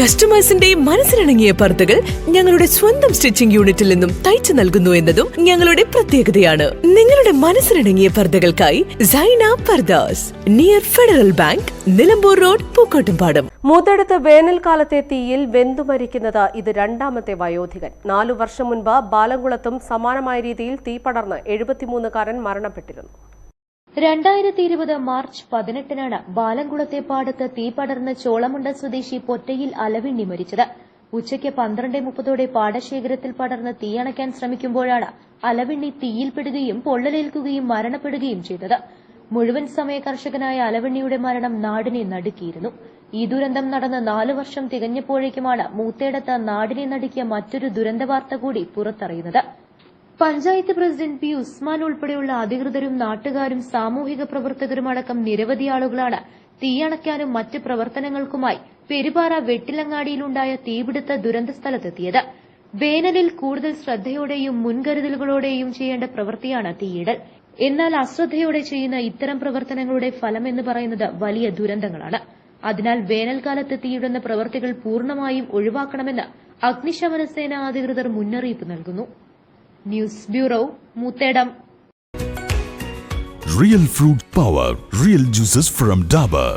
കസ്റ്റമേഴ്സിന്റെ മനസ്സിലിണങ്ങിയ പർദ്ദകൾ ഞങ്ങളുടെ സ്വന്തം സ്റ്റിച്ചിംഗ് യൂണിറ്റിൽ നിന്നും തയ്ച്ചു നൽകുന്നു എന്നതും ഞങ്ങളുടെ പ്രത്യേകതയാണ്. നിങ്ങളുടെ മനസ്സിലിണങ്ങിയ പർദ്ദകൾക്കായി Saina Pardas near federal bank Nilambur road Pookkottumpadam. മൂത്തടുത്ത് വേനൽക്കാലത്തെ തീയിൽ വെന്തു മരിക്കുന്നത് ഇത് രണ്ടാമത്തെ വയോധികൻ. നാലു വർഷം മുൻപ് ബാലംകുളത്തും സമാനമായ രീതിയിൽ തീ പടർന്ന് എഴുപത്തിമൂന്നുകാരൻ മരണപ്പെട്ടിരുന്നു. രണ്ടായിരത്തി ഇരുപത് മാർച്ച് പതിനെട്ടിനാണ് ബാലംകുളത്തെ പാടത്ത് തീ പടർന്ന് ചോളമുണ്ട സ്വദേശി പൊറ്റയിൽ അലവിണ്ണി മരിച്ചത്. ഉച്ചയ്ക്ക് പന്ത്രണ്ട് മുപ്പതോടെ പാടശേഖരത്തിൽ പടർന്ന് തീയണയ്ക്കാൻ ശ്രമിക്കുമ്പോഴാണ് അലവിണ്ണി തീയിൽപ്പെടുകയും പൊള്ളലേൽക്കുകയും മരണപ്പെടുകയും ചെയ്തത്. മുഴുവൻ സമയ കർഷകനായ അലവിണ്ണിയുടെ മരണം നാടിനെ നടുക്കിയിരുന്നു. ഈ ദുരന്തം നടന്ന് നാലു വർഷം തികഞ്ഞപ്പോഴേക്കുമാണ് മൂത്തേടത്ത് നാടിനെ നടുക്കിയ മറ്റൊരു ദുരന്ത വാർത്ത കൂടി പുറത്തറിയുന്നത്. പഞ്ചായത്ത് പ്രസിഡന്റ് പി ഉസ്മാൻ ഉൾപ്പെടെയുള്ള അധികൃതരും നാട്ടുകാരും സാമൂഹിക പ്രവർത്തകരും അടക്കം നിരവധി ആളുകളാണ് തീയണയ്ക്കാനും മറ്റ് പ്രവർത്തനങ്ങൾക്കുമായി പെരുപാറ വെട്ടിലങ്ങാടിയിലുണ്ടായ തീപിടുത്ത ദുരന്ത സ്ഥലത്തെത്തിയത് വേനലിൽ കൂടുതൽ ശ്രദ്ധയോടെയും മുൻകരുതലുകളോടെയും ചെയ്യേണ്ട പ്രവൃത്തിയാണ് തീയിടൽ. എന്നാൽ അശ്രദ്ധയോടെ ചെയ്യുന്ന ഇത്തരം പ്രവർത്തനങ്ങളുടെ ഫലമെന്ന് പറയുന്നത് വലിയ ദുരന്തങ്ങളാണ്. അതിനാൽ വേനൽക്കാലത്ത് തീയിടുന്ന പ്രവൃത്തികൾ പൂർണമായും ഒഴിവാക്കണമെന്ന് അഗ്നിശമന സേന അധികൃതർ മുന്നറിയിപ്പ് നൽകുന്നു. News bureau Moothedam Real fruit power, real juices from Dabur.